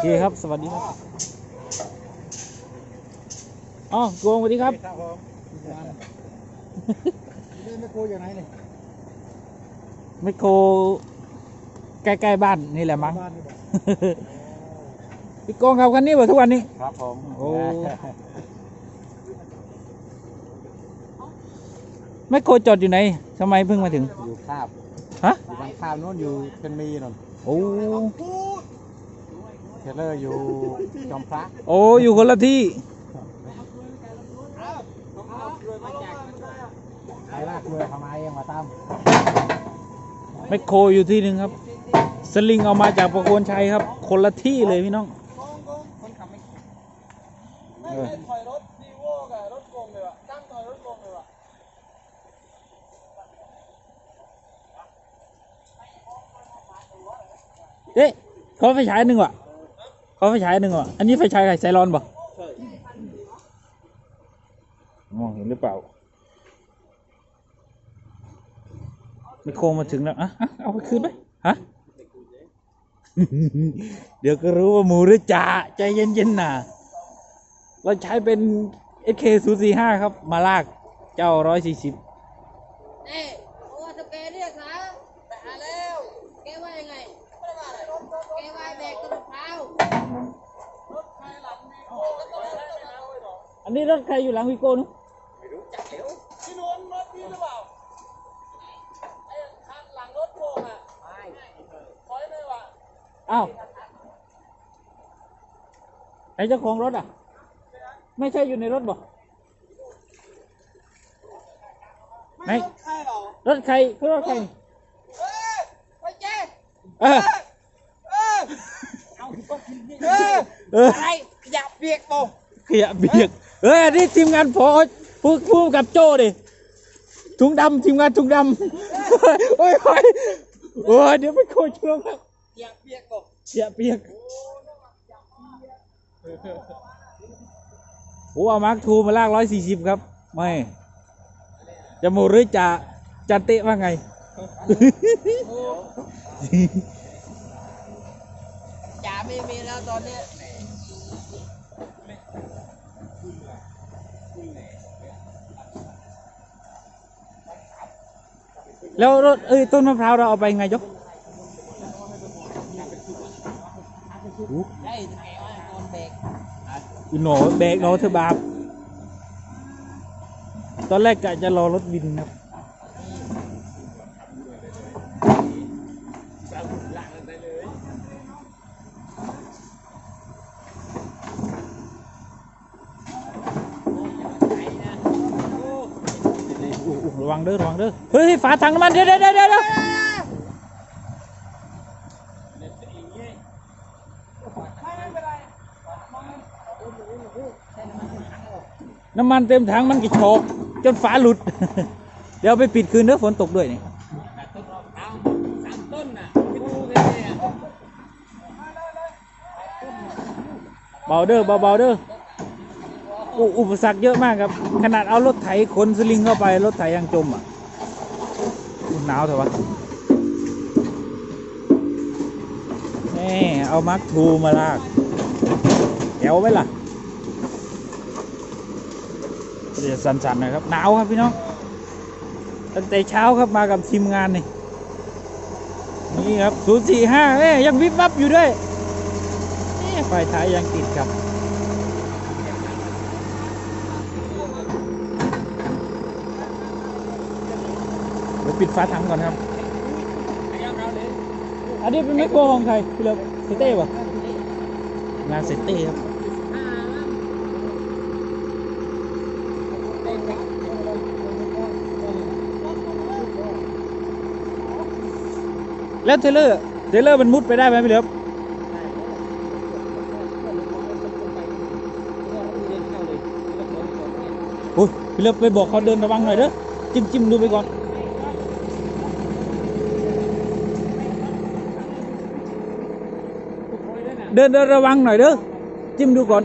เคครับ สวัสดีครับอ๋อโกงสวัสดีครับ ครับผมนี่ไม่กูอยู่ไหนนี่ไมโครใกล้ๆบ้านนี่แหละมั้ง บ้านนี่บอกพี่โกงครับคันนี้บ่ทุกวันนี้ ครับผมโอ้ ไมโครจอดอยู่ไหนทำไมเพิ่งมาถึง อยู่คาบฮะอยู่บางคาบนู้นอยู่เป็นมีนนโอ้เทเลอร์อยู่จอมพระโอ้อยู่คนละที่ใครลากเรือทำไมเองมาตามไมโครอยู่ที่หนึ่งครับ สลิงเอามาจากประโคนชัยครับ คนละที่เลยพี่น้องเออถอยรถดีโวกับรถโกงเลยว่ะตั้งถอยรถโกงเลยว่ะเอ๊ะเขาไฟฉายหนึ่งว่ะเขาไฟฉายหนึ่งว่ะอันนี้ไฟฉายใครไซรอนป่ะมองเห็นหรือเปล่าไม่โคงมาถึงแล้วอะอะเอาไปคืนไหมฮะ เดี๋ยวก็รู้ว่าหมูหรือจ่าใจเย็นๆนะเราใช้เป็น SK 0 4 5ครับ มาลากเจ้า140นี่เพราะว่าถ้าแกเรียกหาแต่หาแล้ว แกว่ายังไงไม่ได้ว่าอะไรแกว่าแบกต้นมะพร้าว อันนี้รถใครอยู่หลังวิโก้นุพี่นวลรถพี่หรือเปล่าไอ้คันหลังรถโกงอะถอยเลยว่ะอ้าวไอ้เจ้าของรถอะ ไม่ใช่อยู่ในรถบ่ไหนใครเหรอรถใครคือรถใครเอ้ยไปเจ๊เออเออเออเอออะไรอย่าเปียกโตขยะเบียก เอออันนี้ทีมงานพอพูดพูดกับโจ้ดิถุงดำทีมงานถุงดำโอ้ยโอ้ยโอ้ยเดี๋ยวไปโคช่วงครับอย่าเปียกโตขยเปียกโอ้เอามาร์คทูมาลากร้อยสี่สิบครับ ไม่จะหมูหรือจะจะเตะว่าไงจ่าไม่มีแล้วตอนเนี้ย แล้วรถเอ้ยต้นมะพร้าวเราเอาไปไงจ๊กไอ้แกว่าโดนแบกอีหนอแบกหนอเธอบาปตอนแรกกะจะรอรถบินครับ ระวังเด้อระวังเด้อเฮ้ยฝาถังน้ำมันเดี๋ยวเดี๋ยวเดี๋ยวเดี๋ยวน้ำมันเต็มถังมันกี่โชกจนฝาหลุด เดี๋ยวเอาไปปิดคืนเด้อฝนตกด้วยนี่เบาเด้อเบาเบาเด้อ อุอุปสรรคเยอะมากครับ ขนาดเอารถไถขนสลิงเข้าไปรถไถยังจมอะหนาวเถอะวะนี่เอามาร์คทูมาลากแอวไหมล่ะเดี๋ยวสั่นๆหน่อยครับหนาวครับพี่น้องตั้งแต่เช้าครับมากับทีมงานนี่นี่ครับ045เอ้ยยังวิบวับอยู่ด้วยไฟท้ายยังติดครับเดี๋ยว ปิดฝาถังก่อนครับ อันนี้เป็นไมโครของใครพี่เลิฟเซเต้ป่ะงานเซเต้ครับแล้วเทเลอร์เทเลอร์มันมุดไปได้ไหมพี่เลิฟโอ้ยพี่เลิฟไปบอกเขาเดินระวังหน่อยเด้อจิ้มจิ้มดูไปก่อน เดินเดินระวังหน่อยเด้อจิ้มดูก่อน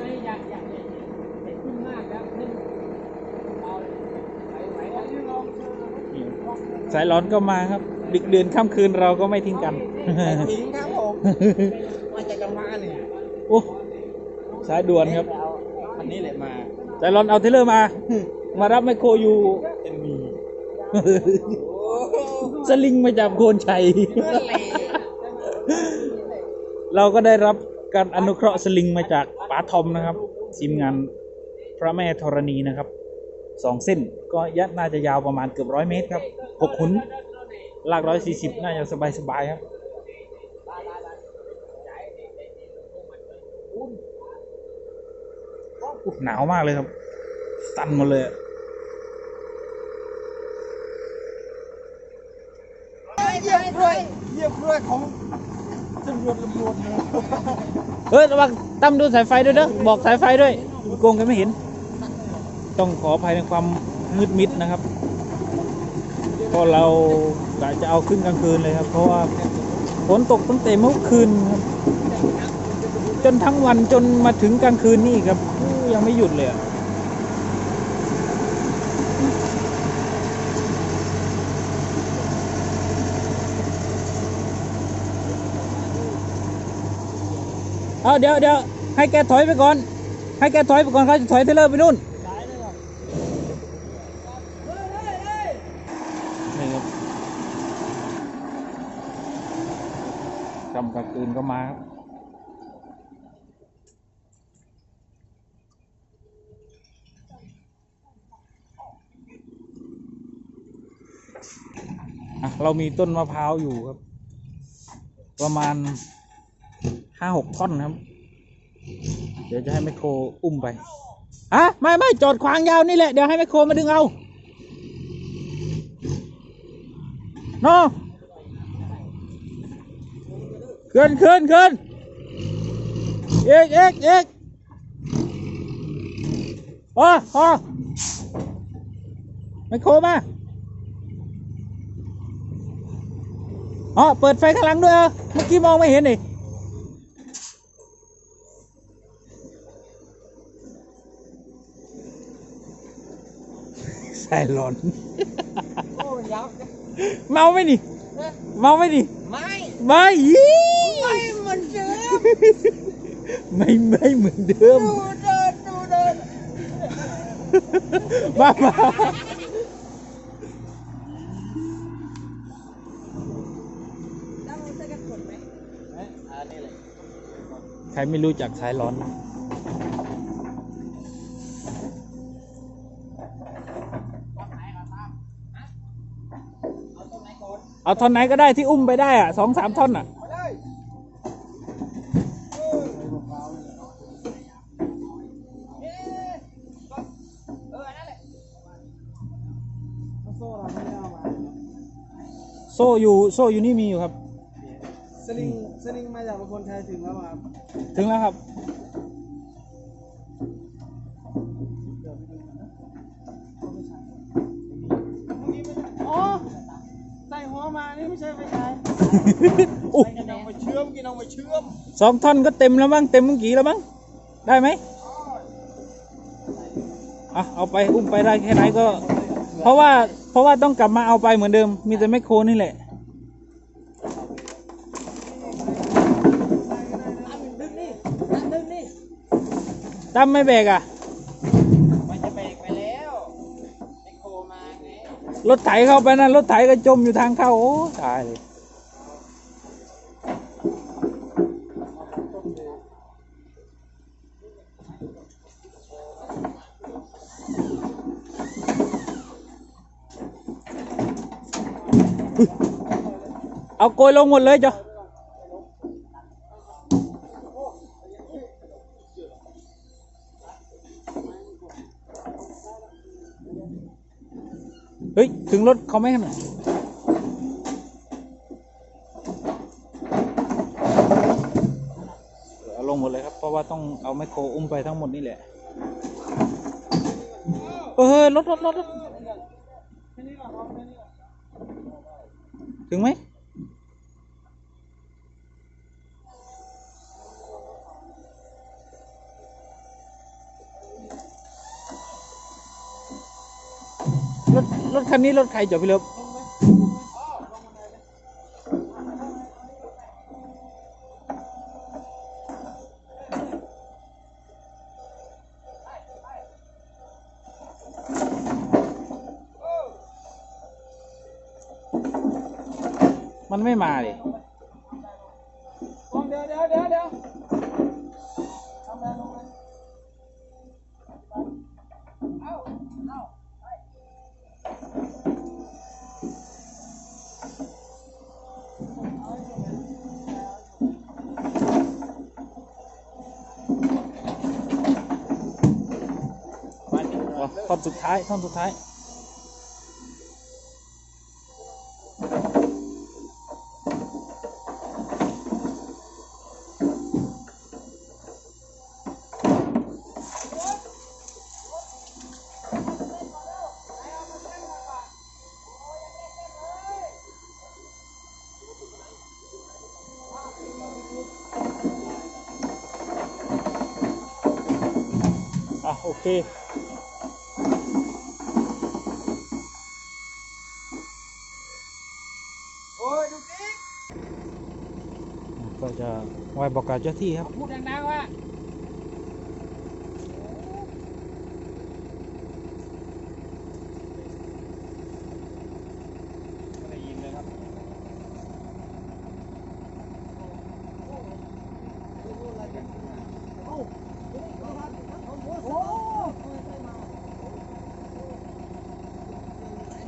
สายร้อนก็มาครับดึกเดือนค่ำคืนเราก็ไม่ทิ้งกันทิ้งครับผมมาจากจังหวัดนี่โโอ้สายด่วนครับคันนี้แหละมาแต่รอนเอาเทเลอร์มา มารับไมโครอยู่เป็นมีสลิงมาจากโคนชัยเราก็ได้รับ การอนุเคราะห์สลิงมาจากป๋าทอมนะครับทีมงานพระแม่ธรณีนะครับสองเส้นก็ยัดน่าจะยาวประมาณเกือบร้อยเมตรครับหกขุนลากร้อยสี่สิบน่าจะสบายสบายๆครับหนาวมากเลยครับสั่นหมดเลยเยี่ยบด้วยเยี่ยบด้วยของตำรวจตำรวจ เฮ้ยระวังตั้มดูสายไฟด้วยเด้อบอกสายไฟด้วยโกงกันไม่เห็น ต้องขออภัยในความมืดมิดนะครับเพราะเรากะจะเอาขึ้นกลางคืนเลยครับ เพราะว่าฝนตกตั้งแต่เมื่อคืนครับ จนทั้งวันจนมาถึงกลางคืนนี่ครับ ยังไม่หยุดเลยอะ เอาเดี๋ยวเดี๋ยวให้แกถอยไปก่อน ให้แกถอยไปก่อนเขาจะถอยเทเลอร์ไปนู่นนี่ครับกำกลางคืนก็มาครับเรามีต้นมะพร้าวอยู่ครับ ประมาณ ห้าหกท่อนครับ เดี๋ยวจะให้แมคโครอุ้มไปอะไม่ไม่จอดขวางยาวนี่แหละ เดี๋ยวให้แมคโครมาดึงเอาโนขึ้นขึ้นขึ้นเอกเอกเอกพอพอแมโครมาอ๋อเปิดไฟข้างหลังด้วยเหรอเมื่อกี้มองไม่เห็นนี่ ใส่หลอนโอ้ยยับเมาไหมนี่เมาไหมนี่ไม่ไม่ยี่ไม่เหมือนเดิมไม่ไม่เหมือนเดิมดูเดินดูเดินมามาตั้งเสื้อกันฝนไหมอันนี้แหละใครไม่รู้จักสายร้อน เอาท่อนไหนก็ได้ที่อุ้มไปได้อะสองสามท่อนอะมาเลยเอ๊ะเออนั่นแหละโซ่เราไม่ได้เอามาโซ่อยู่โซ่อยู่นี่มีอยู่ครับ สลิงสลิงมาจากคนไทยถึงแล้วครับ ถึงแล้วครับ กินเอามาเชื่อมกินเอามาเชื่อมสองท่อนก็เต็มแล้วมั้งเต็มเมื่อกี้แล้วมั้งได้ไหมอะเอาไปอุ้มไปได้แค่ไหนก็ เพราะว่าเพราะว่าต้องกลับมาเอาไปเหมือนเดิม มีแต่แมคโครนี่แหละดึงนี่ตั้งดึงนี่ตั้มไม่แบกอะมันจะเบรกไปแล้วไอโคมาไงรถไถเข้าไปนั่นรถไถก็จมอยู่ทางเข้าโอ้ตายเลย เอาโกยลงหมดเลยจ้ะเฮ้ย ถึงรถเขาไหมครับเนี่ยเอาลงหมดเลยครับ เพราะว่าต้องเอาไมคโครอุ้มไปทั้งหมดนี่แหละเออรถรถรถรถถึงไหม รถคันนี้รถใครจอดพี่เลิฟมันไม่มาเลย อ๋อท่อนสุดท้ายท่อนสุดท้ายอะโอเค โอ้ยดูสิ ก็จะไหวบอกกล่าวเจ้าที่ครับพูดดังๆว่าไม่ได้ยินเลยครับ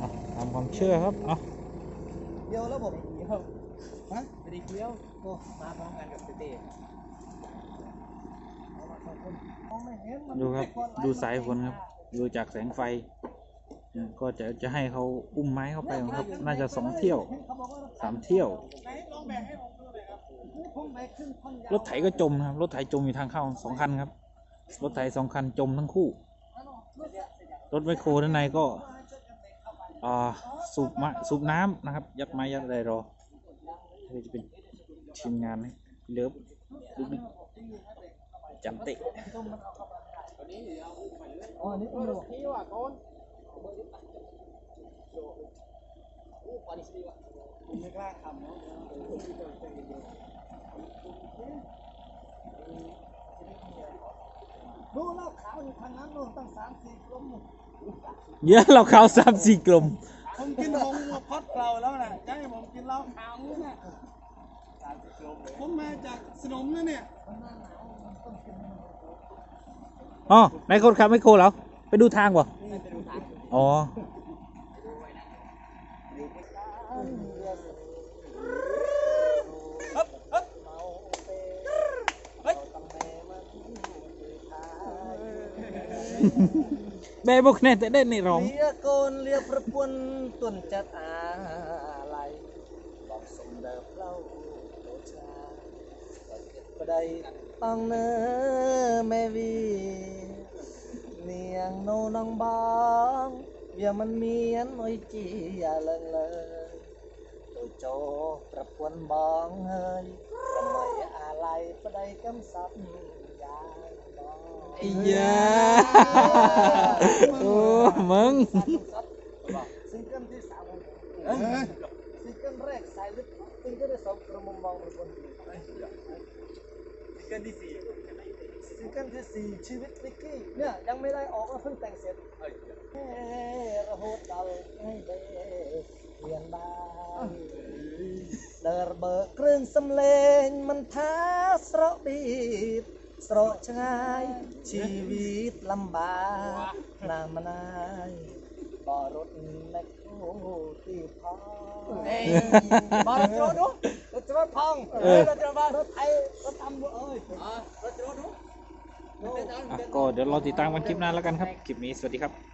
อะตามความเชื่อครับอะเดียวแล้วผมเดียว ฮะไม่ได้เดียวโอ้มาพร้อมกันกับเต้มองไม่เห็นมันดูครับ ดูสายฝนครับ ดูจากแสงไฟเนี่ยก็จะจะให้เขาอุ้มไม้เข้าไปครับ น่าจะสองเที่ยวเขาบอกว่าสามเที่ยวไหนลองแบกให้ผมดูหน่อยครับผมแบกขึ้นท่อนยาวรถไถก็จมนะครับ รถไถจมอยู่ทางเข้าสองคันครับ รถไถสองคันจมทั้งคู่ รถไมคโครด้านในก็อ่าสูบมาสูบน้ำนะครับ ยัดไม้ยัดอะไรรอ นี่จะเป็นทีมงานเลิฟลูกนิกจันเตะอ๋อนี่ผมดูที่ว่าก้นผมไม่กล้าทำเนาะดูแล้วขาวอยู่ทางนั้นนู่นตั้งสามสี่กลมเยอะเราเข้าสามสี่กลม ผมกินหงมาพัดเราแล้วนะจะให้ผมกินเหล้าขาวนี่นะผมมาจากสนมนะเนี่ยอ๋อไหนคนขับไมคโครเหรอไปดูทางบ่อ๋อ បែបគ្នាតែដេតនេះរងលាកូនលាប្រពន្ធទុនចិត្តអាឡៃបងសុំដើផ្លូវលោចាបើគិតប្តីអងនើមេវីនាងនោនងបងវាមិនមានអុយជាលឹងលើទៅចូលប្រពន្ធបងហើយដើម្បីអាឡៃប្តីកំសត់ អ៊ីយ៉ាអូមឹងសិង្គមទីសាវសិង្គមរែកសាយលឹកសិង្គមរែកសោកក្រុមមងប្រពន្ធសិង្គមទី4សិង្គមទី4ជីវិតវិគីនេះយ៉ាងមិនដែរអอกអស់តែងសិតរហូតដល់ថ្ងៃវេរៀនបានដើរបើគ្រឿងសំលេងមិនថាស្របៀត เกิลที่สี่ซิงเกิลที่สี่ชีวิตลิกกี้เนี่ยยังไม่ได้ออกก็เพิ่งแต่งเสร็จเฮ้ระหดดัลให้เดเปลี่ยนบ้านเดินเบิกเครื่องสำเลงมันท้าสระบีดสระชงายชีวิตลำบากนามนายบ่รถแมคโครที่พองบ่รถโจดูรถโจพองเออรถโจบ้ารถไทยรถตำบัวเอ้ยรถโจดูอะก็เดี๋ยวเราติดตามกันคลิปหน้าแล้วกันครับ คลิปนี้สวัสดีครับ